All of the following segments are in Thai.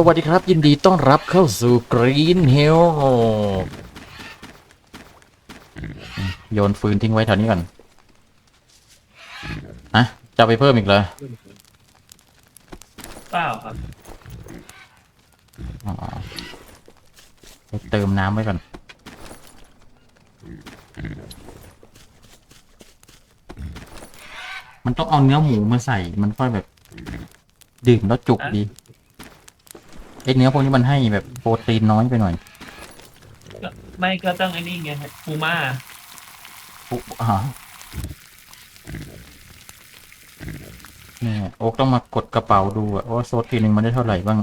สวัสดีครับ ยินดีต้อนรับเข้าสู่ Green Hill โยนฟืนทิ้งไว้แถวนี้ก่อนอะจะเอาไปเพิ่มอีกเลยเปล่าครับอ๋อไปเติมน้ำไว้ก่อน มันต้องเอาเนื้อหมูมาใส่ มันค่อยแบบ ดื่มแล้วจุกดีไอเนื้อพวกนี้มันให้แบบโปรตีนน้อยไปหน่อยก็ไม่ก็ต้องไอ้นี่ไงปูม่าปุ๊บอ่าเนี่ยโอ๊กต้องมากดกระเป๋าดูอะว่าโซดทีหนึ่งมันได้เท่าไหร่บ้าง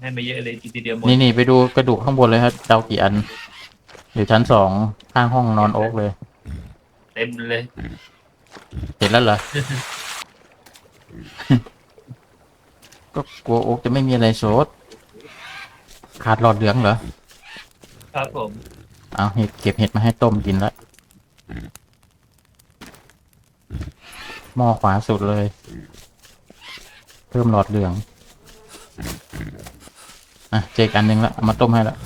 ให้มาเยอะเลยกินทีเดียวหมดนี่นี่ไปดูกระดูกข้างบนเลยครับเดากี่อันอยู่ชั้นสองข้างห้องนอนโอ๊กเลย เต็มเลยเห็นแล้วเหรอ ก็กลัวโอ๊กจะไม่มีอะไรโซดขาดหลอดเหลืองเหรอ ครับผม เอาเห็ดเก็บเห็ดมาให้ต้มกินแล้วหม้อขวาสุดเลย เพิ่มหลอดเหลือง อะ เจออกอันหนึ่งแล้วเอามาต้มให้แล้ว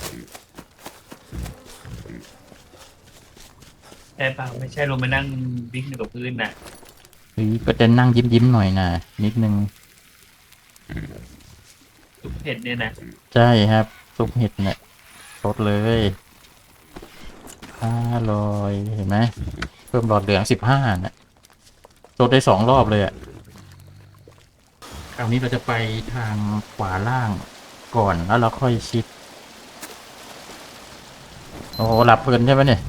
แต่เปล่าไม่ใช่ลงมานั่งดิ้งอยู่กับพื้นนะเฮ้ยก็จะนั่งยิ้มยิ้มๆหน่อยนะนิดนึง ทุกเผ็ดเนี่ยนะใช่ครับ ซุปเห็ดเนี่ยสดเลยอร่อยเห็นไหมเพิ่มหลอดเหลืองสิบห้าน่ะสดได้สองรอบเลยอะคราวนี้เราจะไปทางขวาล่างก่อนแล้วเราค่อยชิด โอ้โหหลับเพลินใช่ไหมเนี่ย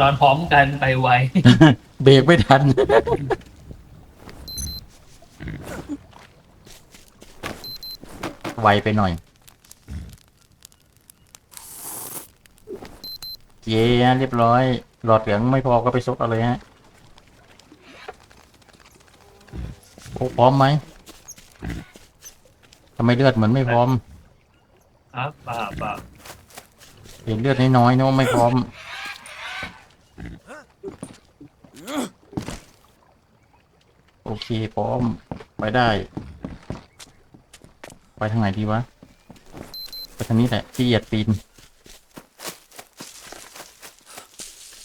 นอนพร้อมกันไปไว เบรกไม่ทัน ไวไปหน่อย เย้เรียบร้อย หลอดเหลืองไม่พอก็ไปซดเอาเลยฮะ โอ้พร้อมไหมทำไมเลือดเหมือนไม่พร้อม ครับเปล่าเปล่าเห็นเลือดน้อยๆนึกว่าไม่พร้อม โอเคพร้อม ไปได้ ทางไหนดีวะ ไปทางนี้แหละที่เหยียดปีน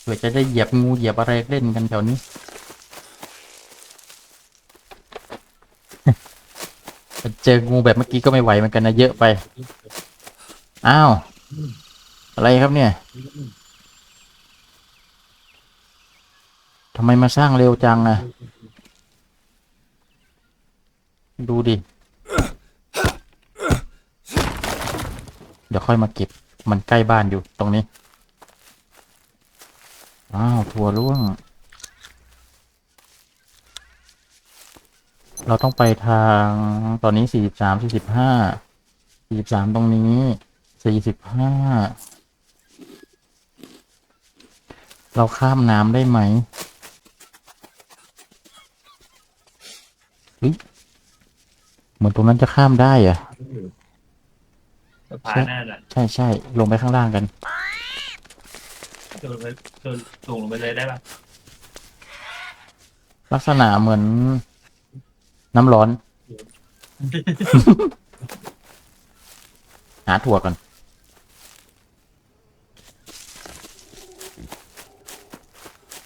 เผื่อจะได้เหยียบงูเหยียบอะไรเล่นกันแถวนี้ เจองูแบบเมื่อกี้ก็ไม่ไหวเหมือนกันนะเยอะไป อ้าว อะไรครับเนี่ยทำไมมาสร้างเร็วจังอะดูดิ เดี๋ยวค่อยมาเก็บ มันใกล้บ้านอยู่ตรงนี้ อ้าวถั่วร่วง เราต้องไปทางตอนนี้สี่สิบสามสี่สิบห้าสี่สิบสามตรงนี้สี่สิบห้าเราข้ามน้ำได้ไหมเฮ้ยเหมือนตรงนั้นจะข้ามได้อะ สะพานนั่นแหละใช่ใช่ลงไปข้างล่างกัน โดนไปโดนสูงลงไปเลยได้ปะลักษณะเหมือน น้ำร้อน หาถั่วก่อน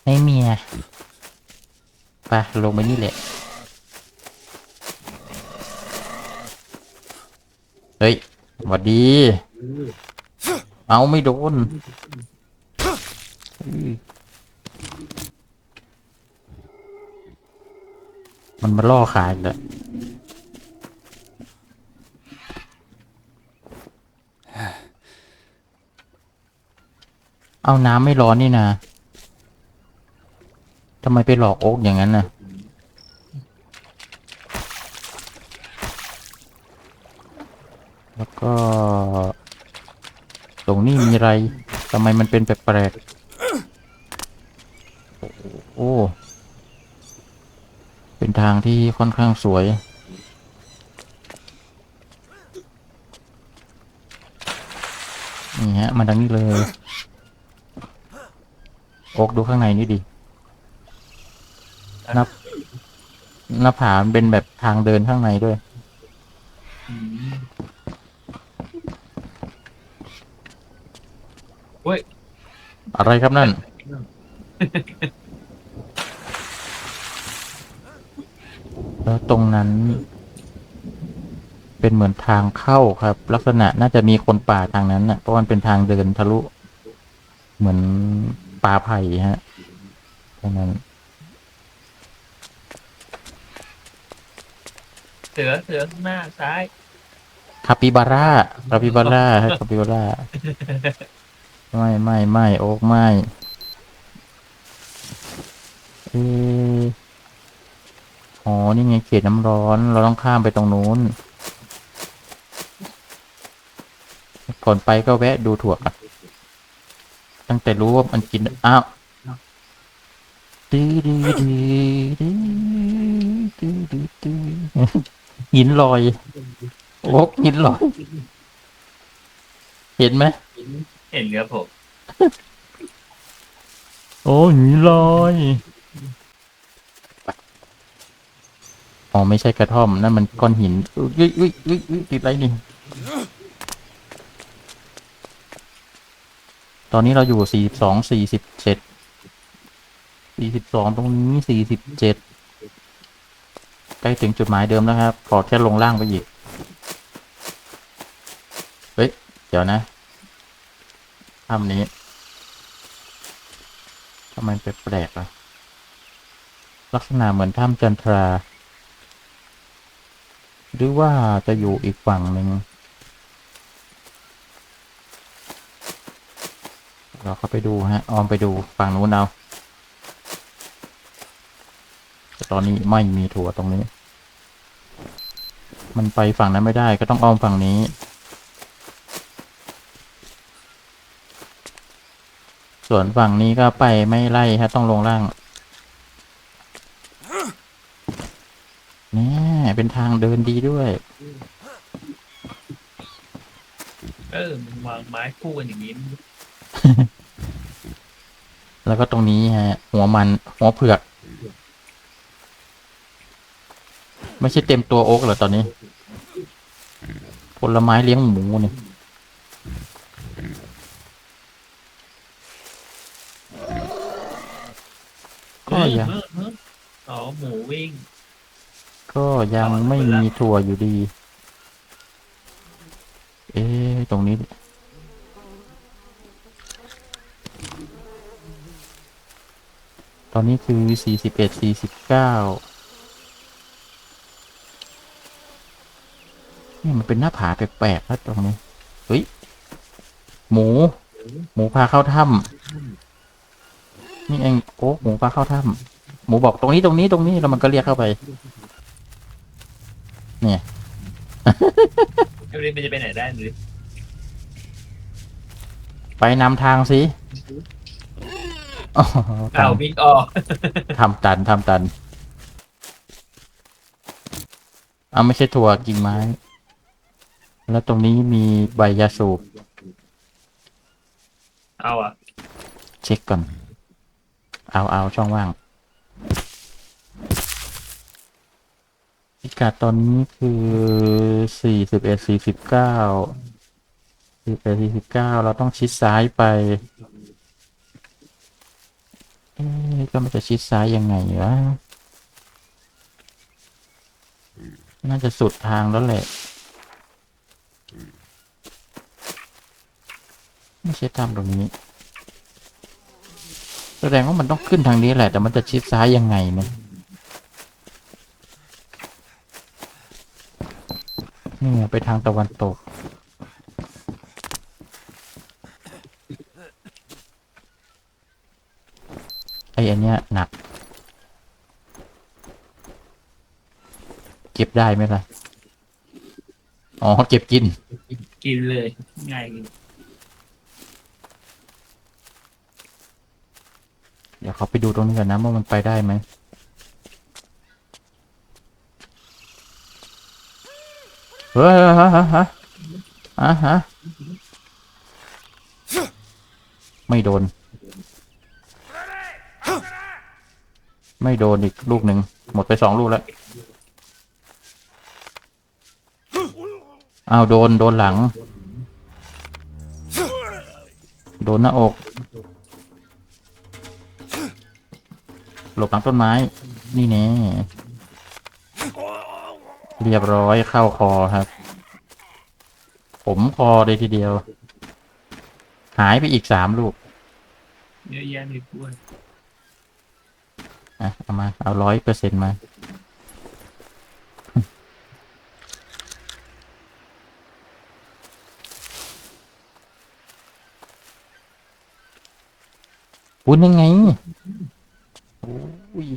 ไม่มีอะไปลงไปนี่แหละ เฮ้ย หวัดดี เอาไม่โดนมันมาล่อขายอีกแล้วเอาน้ำไม่ร้อนนี่นะทำไมไปหลอกโอ๊กอย่างนั้นน่ะ แล้ว ก็ ตรงนี้มีอะไรทำไมมันเป็นแปลกๆโอ้ เป็นทางที่ค่อนข้างสวย นี่ฮะ มาดังนี้เลยโอกดูข้างในนี่ดินับหน้าผามันเป็นแบบทางเดินข้างในด้วย อ เว้ย อะไรครับนั่น แล้วตรงนั้น เป็นเหมือนทางเข้าครับ ลักษณะน่าจะมีคนป่าทางนั้นน่ะ เพราะมันเป็นทางเดินทะลุ เหมือนป่าไผ่ฮะตรงนั้น เสือเสือข้างหน้าซ้าย คาปิบาร่าคาปิบาร่าฮะคาปิบาร่า ไม่ไม่ไม่โอ๊กไม่เอออ๋อ นี่ไงเขตน้ำร้อน เราต้องข้ามไปตรงนู้นก่อนไปก็แวะดูถั่วก่อนตั้งแต่รู้ว่ามันกิน อ้าวดื้อดื้อดื้อดื้อดื้อดื้อดื้อหินลอย โอ๊กหินลอย เห็นไหม เห็นครับผมโอ้หินลอยอ๋อไม่ใช่กระท่อมนั่นมันก้อนหินอุ้ยอุ้ยอุ้ยอุ้ยติดไรนี่ตอนนี้เราอยู่สี่สองสี่สิบเจ็ดสี่สิบสองตรงนี้สี่สิบเจ็ดใกล้ถึงจุดหมายเดิมแล้วครับขอแค่ลงล่างไปอีก เฮ้ย เดี๋ยวนะ ถ้ำนี้ทำไมแปลกๆอะ ลักษณะเหมือนถ้ำจันทรา หรือว่าจะอยู่อีกฝั่งหนึ่งเราเข้าไปดูฮะ ออมไปดูฝั่งนู้นเอาแต่ตอนนี้ไม่มีถั่วตรงนี้ มันไปฝั่งนั้นไม่ได้ก็ต้องอ้อมฝั่งนี้ ส่วนฝั่งนี้ก็ไปไม่ไล่ฮะต้องลงล่างเนี่ยเป็นทางเดินดีด้วย เออมันวางไม้คู่กันอย่างนี้ แล้วก็ตรงนี้ฮะ หัวมันหัวเผือก ไม่ใช่เต็มตัวโอ๊กเหรอตอนนี้ ผลไม้เลี้ยงหมูเนี่ย ยังเออหมูวิ่ง ก็ยังไม่มีถั่วอยู่ดี เอ๊ะตรงนี้ ตอนนี้คือสี่สิบเอ็ดสี่สิบเก้านี่มันเป็นหน้าผาแปลกๆแล้วตรงนี้ เฮ้ย หมู หมูพาเข้าถ้ำ นี่เองโอ้หมูพาเข้าถ้ำหมูบอกตรงนี้ตรงนี้ตรงนี้แล้วมันก็เรียกเข้าไปเดี๋ยวนี้มันจะไปไหนได้หรือไปนำทางสิอ๋อเอาวิ่งออกทำตันทำตันเอาไม่ใช่ถั่วกิ่งไม้ แล้วตรงนี้มีใบยาสูบ เอาอะเช็คก่อน เอาเอาช่องว่างพิกัดตอนนี้คือสี่สิบเอ็ดสี่สิบเก้าสี่สิบสี่สิบเก้าเราต้องชิดซ้ายไปก็มันจะชิดซ้ายยังไงวะน่าจะสุดทางแล้วแหละ ไม่ใช่ทำตรงนี้ แสดงว่ามันต้องขึ้นทางนี้แหละ แต่มันจะชิดซ้ายยังไงเนี่ยนี่ไงไปทางตะวันตก ไออันเนี้ยหนัก เก็บได้ไหมล่ะ อ๋อ เก็บกิน กินเลย ง่าย เดี๋ยวเขาไปดูตรงนี้ก่อนนะว่ามันไปได้ไหมเฮ้ยฮะฮะฮะฮะฮะไม่โดน ไม่โดนอีกลูกหนึ่งหมดไปสองลูกแล้วอ้าวโดน โดนหลัง โดนหน้าอก หลบหลังต้นไม้ นี่แน่เรียบร้อยเข้าคอครับ ผมคอเลยทีเดียว หายไปอีกสามลูกเยอะแยะเลยกล้วยอะเอามาเอาร้อยเปอร์เซ็นต์มาคุณยังไงโอ้ย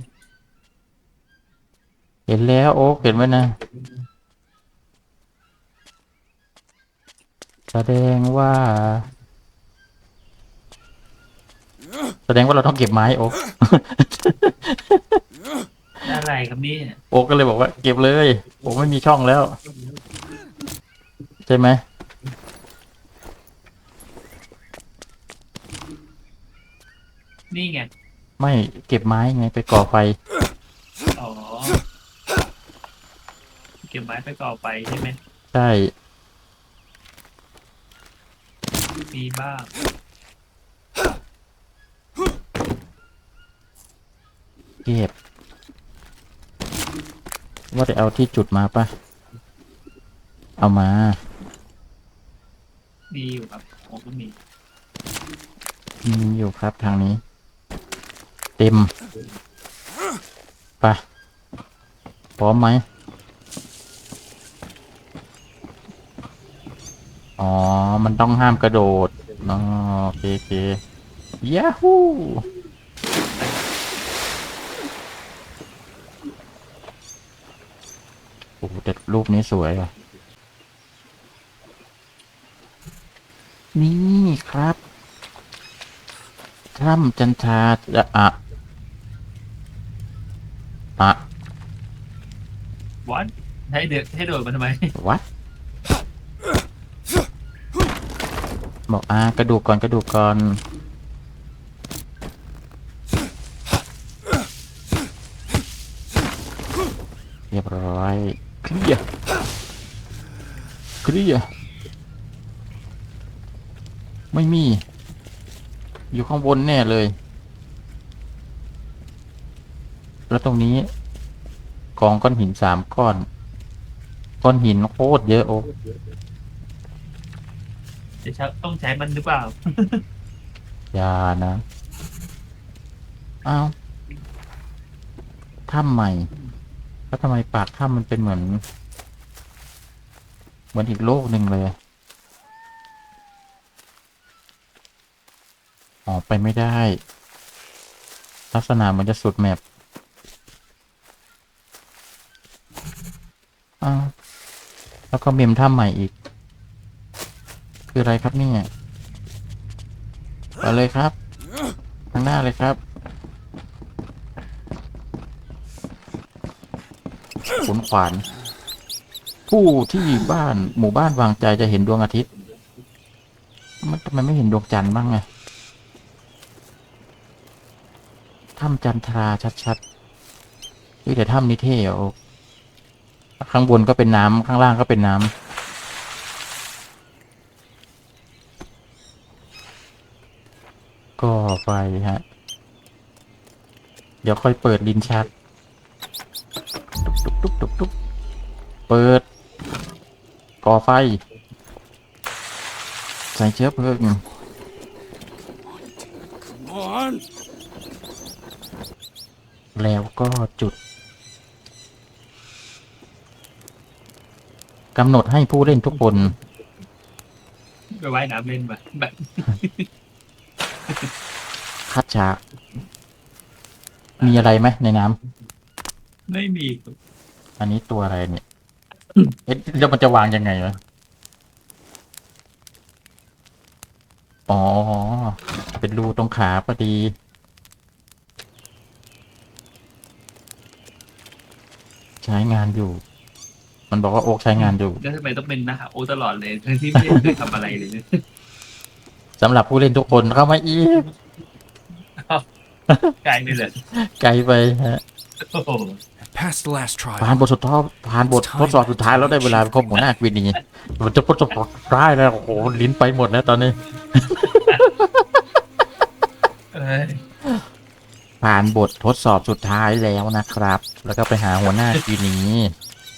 เห็นแล้วโอ๊กเห็นไหมนะ แสดงว่า แสดงว่าเราต้องเก็บไม้โอ๊กอะไรครับเนี่ยโอ๊กก็เลยบอกว่า เก็บเลยผมไม่มีช่องแล้ว ใช่ไหมนี่ไง ไม่เก็บไม้ไงไปก่อไฟ อ๋อ เก็บไม้ไปก่อไปใช่ไหมใช่มีบ้าง เก็บ ว่าจะเอาที่จุดมาปะเอามา มีอยู่ครับผมก็มี มีอยู่ครับทางนี้ เต็ม ไป พร้อมไหม อ๋อ มันต้องห้ามกระโดดอ๋อโอเคโอเคยาฮูโอ้แต่รูปนี้สวยว่ะ นี่ครับถ้ำจันทราจะอะอะ วัด ให้เดือดให้โดดมาทำไม วัดบอกอ่ากระดูกก่อนกระดูกก่อน เรียบร้อยเคลียร์เคลียร์ไม่มี อยู่ข้างบนแน่เลย แล้วตรงนี้กองก้อนหินสามก้อน ก้อนหินโคตรเยอะโอ้จะใช้ต้องใช้มันหรือเปล่า อยานะ อ้าวถ้ำใหม่ แล้วทำไมปากถ้ำมันเป็นเหมือน เหมือนอีกโลกหนึ่งเลย ออกไปไม่ได้ ลักษณะเหมันจะสุดแมปอ้าว แล้วก็เมมถ้ำใหม่อีก คืออะไรครับเนี่ยไปเลยครับข้างหน้าเลยครับขุนขวาน ผู้ที่บ้านหมู่บ้านวางใจจะเห็นดวงอาทิตย์ มันทำไมไม่เห็นดวงจันทร์บ้างไงถ้ำจันทราชัดๆเฮ้ยแต่ถ้ำนี้เท่โอ ข้างบนก็เป็นน้ำข้างล่างก็เป็นน้ำก็ไฟฮะ เดี๋ยวค่อยเปิดดินชัดตุ๊บตุ๊บตุ๊บตุ๊บเปิด ก่อไฟ ใส่เชื้อเพลิงแล้วก็จุด กำหนดให้ผู้เล่นทุกคน ไปว่ายน้ำเล่นมาแบบคัดฉากมีอะไรไหมในน้ไม่มีำอันนี้ตัวอะไรเนี่ยเอ๊ะแล้วมันจะวางยังไงวะอ๋อ เป็นรูตรงขาพอดี ใช้งานอยู่ มันบอกว่าโอ๊กใช้งานอยู่แล้วทำไมต้องเป็นนะโอตลอดเลยทั้งที่ไม่ได้เคยทำอะไรเลยเนี่ยสำหรับผู้เล่นทุกคนเข้ามาอีกไกลเลยเลยไกลไปฮะโอ้โห Past the last ผ่าน trial. บทสุดท้ายผ่านบททดสอบสุดท้ายแล้วได้เวลาพบหัวหน้าควินนี่มันจะทดสอบได้แล้วโอ้โหลิ้นไปหมดแล้วตอนนี้อ้ยผ่านบททดสอบสุดท้ายแล้วนะครับ แล้วก็ไปหาหัวหน้าทีนี้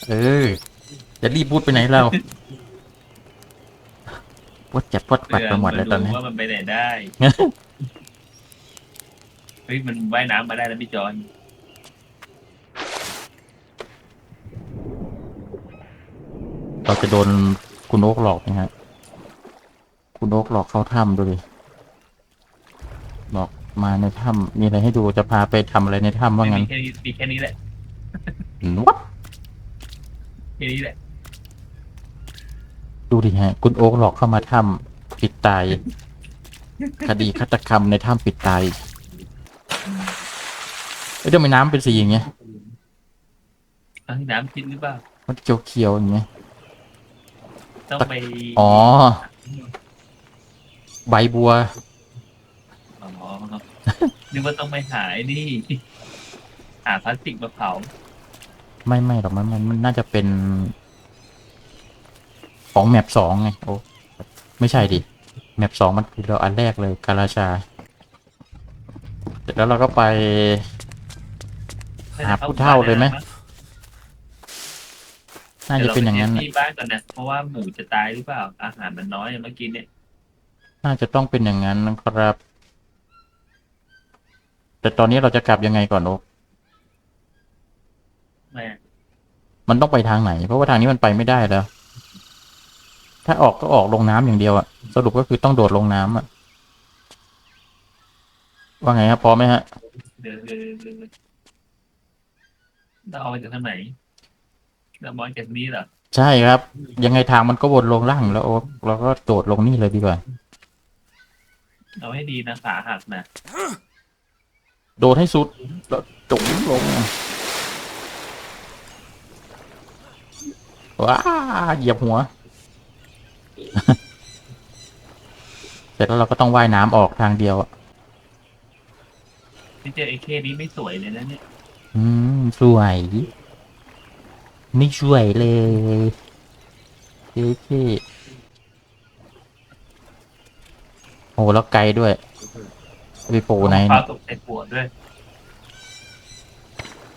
เออ จะรีบพูดไปไหนเราปวดจับปวดปัดไปหมดเลยตอนนี้ว่ามันไปไหนได้ เฮ้ยมันว่ายน้ำมาได้แล้วพี่จอนเราจะโดนคุณโอ๊กหลอกนะฮะ คุณโอ๊กหลอกเข้าถ้ำดูดิบอกมาในถ้ำมีอะไรให้ดูจะพาไปทำอะไรในถ้ำว่างั้นมีแค่นี้มีแค่นี้แหละนวัดแค่นี้แหละ ดูดิฮะ คุณโอ๊กหลอกเข้ามาถ้ำปิดตาย คดีฆาตกรรมในถ้ำปิดตายเอ้ยทำไมน้ำเป็นสีอย่างเงี้ยเอาให้น้ำคิดหรือเปล่า มันเขียวๆอย่างเงี้ย ต้องไปอ๋อ ใบบัว อ๋อนึกว่าต้องไปหาไอ้นี่ หาพลาสติกมาเผา ไม่ไม่หรอกมันมันมันน่าจะเป็น ของแมปสองไง โอ้ ไม่ใช่ดิ แมปสองมันคือเราอันแรกเลยกาลาชา เสร็จแล้วเราก็ไป หาผู้เฒ่าเลยไหมน่าจะเป็นอย่างนั้นดี๋วน่ะรไปที่บ้านก่อนนะเพราะว่าหมูจะตายหรือเปล่า อาหารมันน้อยเมื่อกี้เนี่ย น่าจะต้องเป็นอย่างนั้นนะครับ แต่ตอนนี้เราจะกลับยังไงก่อนโอ๊คแม่มันต้องไปทางไหน เพราะว่าทางนี้มันไปไม่ได้แล้ว ถ้าออกก็ออกลงน้ำอย่างเดียวอะสรุปก็คือต้องโดดลงน้ำอะว่าไงครับพร้อมไหมฮะเดินเดินเดินเดินเราเอามาจากทางไหนเรามองจากนี้เหรอใช่ครับ ยังไงทางมันก็วนลงล่างแล้วโอ๊คเราก็โดดลงนี่เลยดีกว่าเอาให้ดีนะขาหักนะโดดให้สุดแล้วจุ๋มลงว้าเหยียบหัว เสร็จแล้วเราก็ต้องว่ายน้ำออกทางเดียวอะที่เจอไอ้เคนี้ไม่สวยเลยนะเนี่ยอืมสวย ไม่สวยเลยเจ๊เจ๊โอ้แล้วไกลด้วยไปโผล่ไหนฟ้าเนี่ยตกใส่ปวดด้วย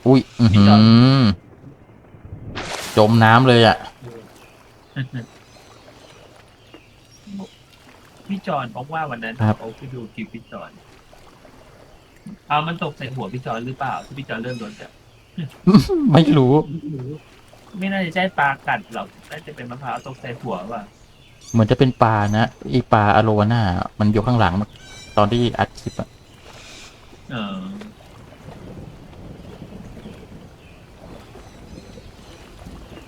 อุ้ยอือหืพี่จอดอจมน้ำเลยอะ พี่จอนบอกว่าวันนั้นครับเอาไปดูคลิปพี่จอนเอามันตกใส่หัวพี่จอนหรือเปล่าที่พี่จอนเริ่มโดนจับไม่รู้ ไม่น่าจะใช่ปลากัดหรอกน่าจะเป็นมะพร้าวตกใส่หัวว่ะเหมือนจะเป็นปลานะไอปลาอะโลวาน่ามันอยู่ข้างหลัง ตอนที่อัดคลิปอะเออ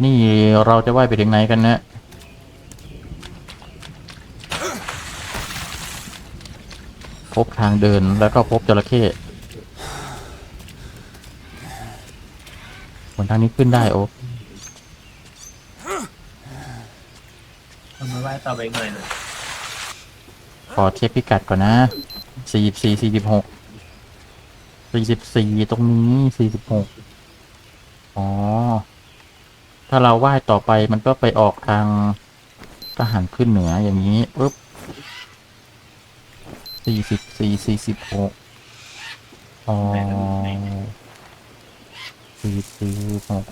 นี่เราจะว่ายไปถึงไหนกันนะ พบทางเดินแล้วก็พบจระเข้บนทางนี้ขึ้นได้โอ้ทำไมว่าต่อไปหน่อยเลยขอเช็คพิกัดก่อนนะสี่สี่สี่สิบหกสี่สิบสี่ตรงนี้สี่สิบหกอ๋อ ถ้าเราว่ายต่อไปมันก็ไปออกทางทหารขึ้นเหนืออย่างนี้ปุ๊บ สี่สิบสี่สี่สิบหกอ๋อสี่สี่หก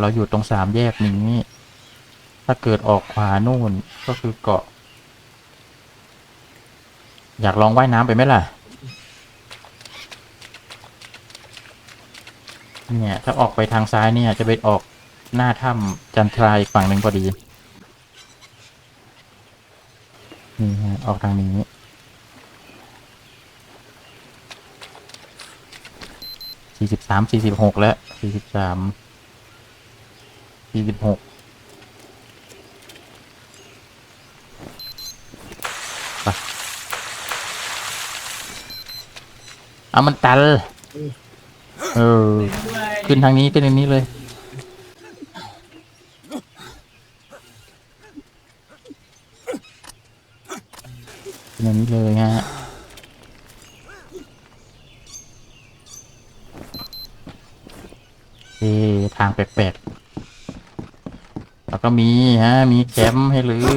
เราอยู่ตรงสามแยกนี้ ถ้าเกิดออกขวานู่นก็คือเกาะ อยากลองว่ายน้ำไปไหมล่ะ เนี่ย ถ้าออกไปทางซ้ายเนี่ย จะไปออกหน้าถ้ำจันทรายฝั่งหนึ่งพอดี นี่ฮะ ออกทางนี้ สี่สิบสามสี่สิบหกแล้วสี่สิบสามสี่สิบหกเอามันตันเออ ขึ้นทางนี้ขึ้นทางนี้เลยขึ้นทางนี้เลยฮะ เอทางแปลกๆ แล้วก็มีฮะ มีแคมป์ให้หรือ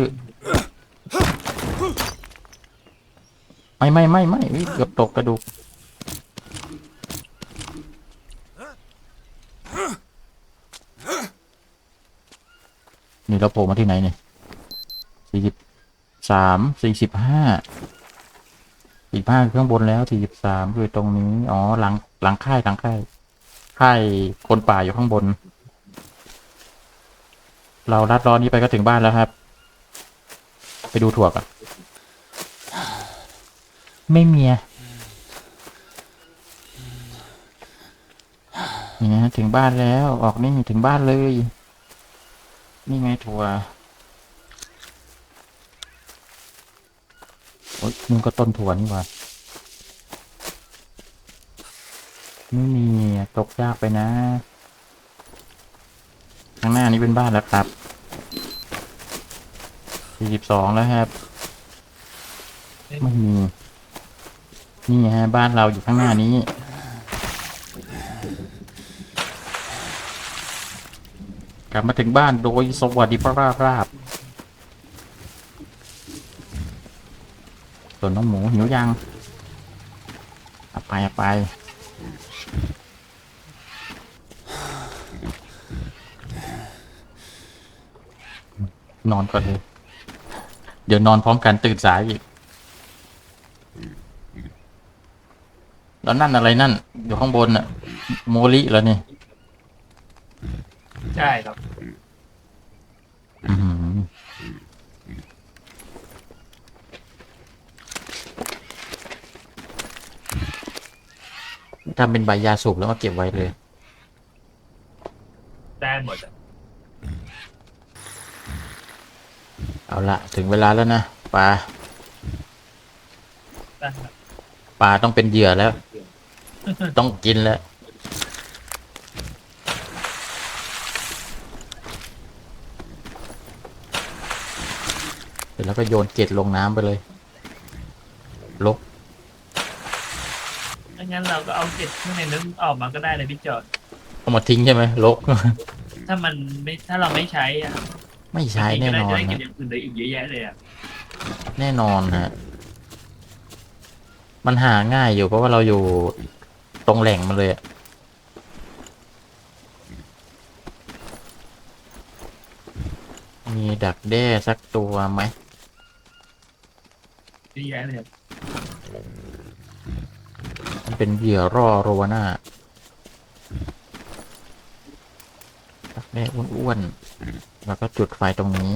ไม่ไม่ไม่ไม่เกือบตกกระดูกนี่เราโผล่มาที่ไหนเนี่ยสี่สิบสามสี่สิบห้าสี่ห้าข้างบนแล้วสี่สิบสามคือตรงนี้ อ๋อ หลัง หลังค่าย หลังค่าย ค่ายคนป่าอยู่ข้างบน เราลัดล้อนี้ไปก็ถึงบ้านแล้วครับ ไปดูถั่วก่อนไม่เมียนี่นะถึงบ้านแล้วออกนี่ถึงบ้านเลย นี่ไงถั่วโอ๊ยมึงก็ต้นถั่วนี่หว่า ไม่มีตกยากไปนะข้างหน้านี้เป็นบ้านแล้วครับสี่สิบสองแล้วครับ ไม่มี นี่ฮะ บ้านเราอยู่ข้างหน้านี้ กลับมาถึงบ้านโดยสวัสดิภราราบส่วนน้องหมูหิวยังเอาไปเอาไป นอนก่อนเลย เดี๋ยวนอนพร้อมกันตื่นสายอีก แล้วนั่นอะไรนั่น อยู่ข้างบนน่ะ โมลิแล้วนี่ใช่ครับอื้อหือทำเป็นใบยาสูบแล้วก็เก็บไว้เลย ได้หมดอะ เอาละถึงเวลาแล้วนะปลาได้ครับปลาต้องเป็นเหยื่อแล้ว ต้องกินแล้ว เสร็จแล้วก็โยนเกล็ดลงน้ำไปเลย ลกถ้างั้นเราก็เอาเก็ดข้างในนั้นออกมาก็ได้เลยพี่จอดเอามาทิ้งใช่ไหมลก ถ้ามันไม่ถ้าเราไม่ใช้อะ ไม่ใช้แน่นอนจะได้เก็นะบอย่างอื่นได้อีกเยอะแยะเลยอะแน่นอนฮะ มันหาง่ายอยู่เพราะว่าเราอยู่ตรงแหล่งมันเลยอะมีดักแด้สักตัวไหม เยอะแยะเลยอะมันเป็นเหยื่อร่อโรวาน่าดักแด้อ้วนๆ แล้วก็จุดไฟตรงนี้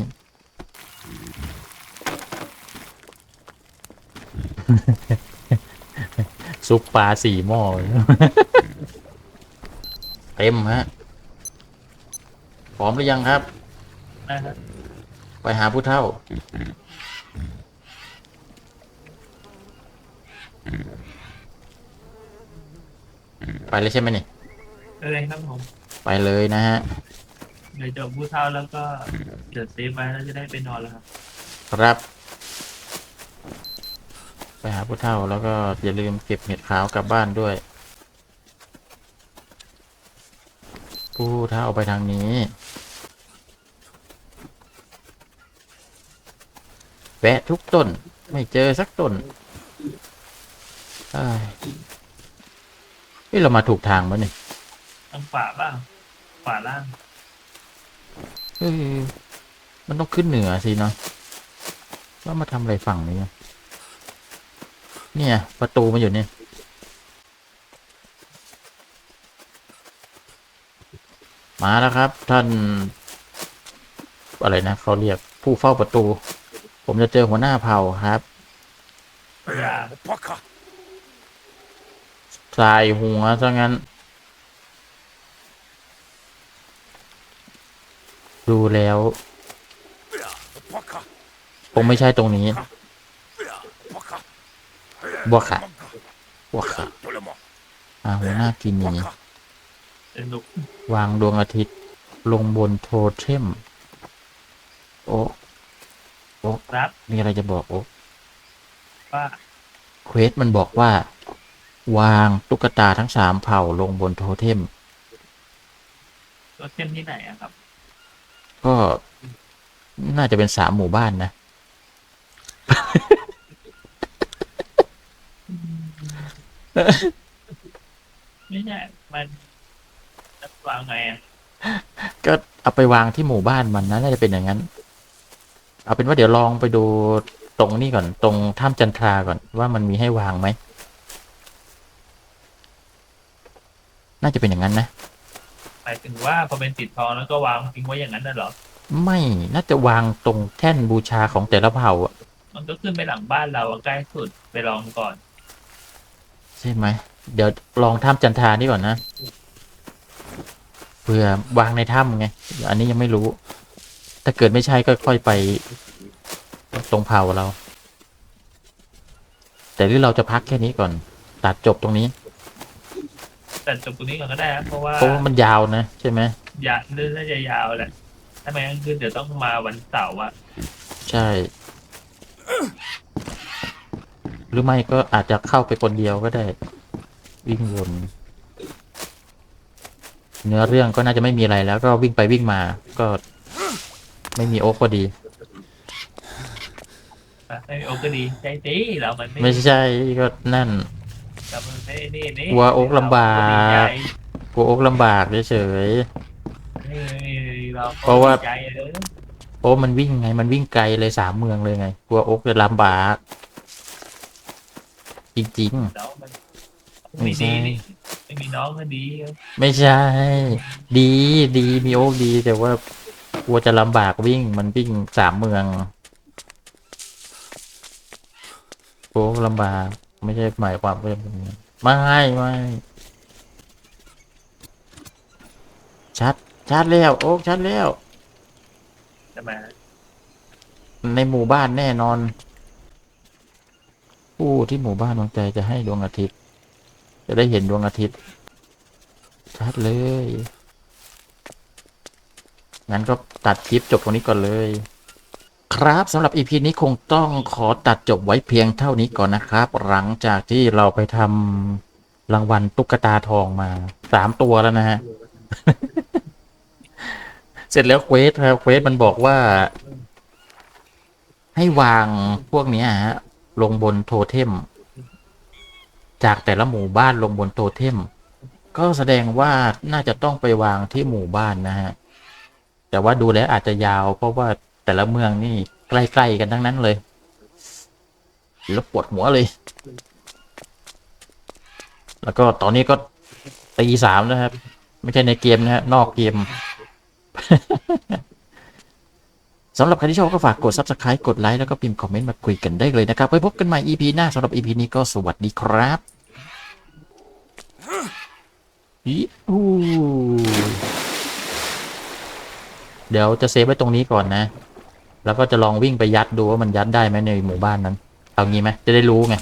ซุปปลาสี่หม้อเต็มฮะพร้อมหรือยังครับนะครับไปหาผู้เท่า ไปเลยใช่ไหมนี่เลยครับผม ไปเลยนะฮะ เดี๋ยวจบผู้เท่าแล้วก็เดี๋ยวเซฟไว้แล้วจะได้ไปนอนแล้วครับ ครับ ไปหาผู้เท่าแล้วก็อย่าลืมเก็บเห็ดขาวกลับบ้านด้วย ผู้เท่าไปทางนี้ แวะทุกต้น ไม่เจอสักต้นเอ้ยเฮ้ยเรามาถูกทางมั้ยเนี่ย ทางขวาบ้างขวาล่าง เฮ้ยมันต้องขึ้นเหนือสิเนาะแล้วมาทำอะไรฝั่งนี้เนี่ย ประตูมันอยู่เนี่ยมาแล้วครับ ท่าน อะไรนะเขาเรียกผู้เฝ้าประตู ผมจะเจอหัวหน้าเผ่าครับสายหัวซะงั้น ดูแล้ว คงไม่ใช่ตรงนี้บวกค่ะบวกค่ะอาหัวหน้ากินนี้วางดวงอาทิตย์ลงบนโทเทม โอ๊โอ๊ครับมีอะไรจะบอกโอ๊ว่าเควสมันบอกว่า วางตุ๊กตาทั้งสามเผ่าลงบนโทเทม โทเทมที่ไหนอะครับ ก็น่าจะเป็นสามหมู่บ้านนะ ไม่ใช่มันมันวางไงอะก็เอาไปวางที่หมู่บ้านมันนะน่าจะเป็นอย่างนั้น เอาเป็นว่าเดี๋ยวลองไปดูตรงนี้ก่อน ตรงถ้ำจันทราก่อนว่ามันมีให้วางไหม น่าจะเป็นอย่างนั้นนะห มายถึงว่าพอเป็นติดทองแล้วก็วางทิ้งไว้อย่างนั้นน่ะเหรอ ไม่น่าจะวางตรงแท่นบูชาของแต่ละเผ่าอะมันก็ขึ้นไปหลังบ้านเราอะใกล้สุดไปลองก่อน ใช่ไหม เดี๋ยวลองถ้ำจันทรานี่ก่อนนะเผื่อวางในถ้ำไงอันนี้ยังไม่รู้ ถ้าเกิดไม่ใช่ก็ค่อยไป ตรงเผ่าเรา แต่หรือเราจะพักแค่นี้ก่อน ตัดจบตรงนี้ แต่จบตรงนี้ก่อนก็ได้นะเพราะว่าเพราะว่ามันยาวนะใช่ไหมยาเรื่องน่าจะยาวแหละถ้าไม่งั้นคือเดี๋ยวต้องมาวันเสาร์อะใช่ หรือไม่ก็อาจจะเข้าไปคนเดียวก็ได้ วิ่งวนเนื้อเรื่องก็น่าจะไม่มีอะไรแล้วก็วิ่งไปวิ่งมาก็ ไม่มีโอ๊กพอดีอะไม่มีโอก็ดีใจดีเรามันไม่ใช่ก็นั่น เรามันไม่นี่นี่กลัวโอ๊คลำบากเรดีใจกลัวโอ๊กลำบากเฉยนี่เราก็เพราะว่าดีใจเออๆโอ้มันวิ่งไง มันวิ่งไกลเลยสามเมืองเลยไง กลัวโอ๊กจะลำบาก จริงแล้วมันไม่ไม่ใช่ดีนี่ไม่มีน้องก็ดีๆไม่ใช่ ดีดีมีโอ๊กดี แต่ว่ากลัวจะลำบากวิ่ง มันวิ่งสามเมืองโอ้ลำบาก ไม่ใช่หมายความว่าอย่างนั้นไม่ไม่ชัดชัดแล้วโอ๊กชัดแล้ว จะมาในหมู่บ้านแน่นอน ผู้ที่หมู่บ้านดวงใจจะให้ดวงอาทิตย์ จะได้เห็นดวงอาทิตย์ ชัดเลย งั้นก็ตัดคลิปจบตรงนี้ก่อนเลย ครับสำหรับ EP นี้คงต้องขอตัดจบไว้เพียงเท่านี้ก่อนนะครับ หลังจากที่เราไปทำรางวัลตุ๊กตาทองมาสามตัวแล้วนะฮะ เสร็จแล้วเควสครับเควสมันบอกว่า ให้วางพวกนี้ฮะ ลงบนโทเทม จากแต่ละหมู่บ้านลงบนโทเทม ก็แสดงว่าน่าจะต้องไปวางที่หมู่บ้านนะฮะ แต่ว่าดูแล้วอาจจะยาวเพราะว่า แต่ละเมืองนี่ใกล้ ๆ กันทั้งนั้นเลย แล้วปวดหัวเลย แล้วก็ตอนนี้ก็ตีสามนะครับ ไม่ใช่ในเกมนะฮะนอกเกมสำหรับใครที่ชอบก็ฝากกด subscribe กดไลค์แล้วก็พิมพ์คอมเมนต์มาคุยกันได้เลยนะครับไว้พบกันใหม่ EP หน้าสำหรับ EP นี้ก็สวัสดีครับอีอู้เดี๋ยวจะเซฟไว้ตรงนี้ก่อนนะ แล้วก็จะลองวิ่งไปยัดดูว่ามันยัดได้ไหมในหมู่บ้านนั้น เอางี้ไหมจะได้รู้ไง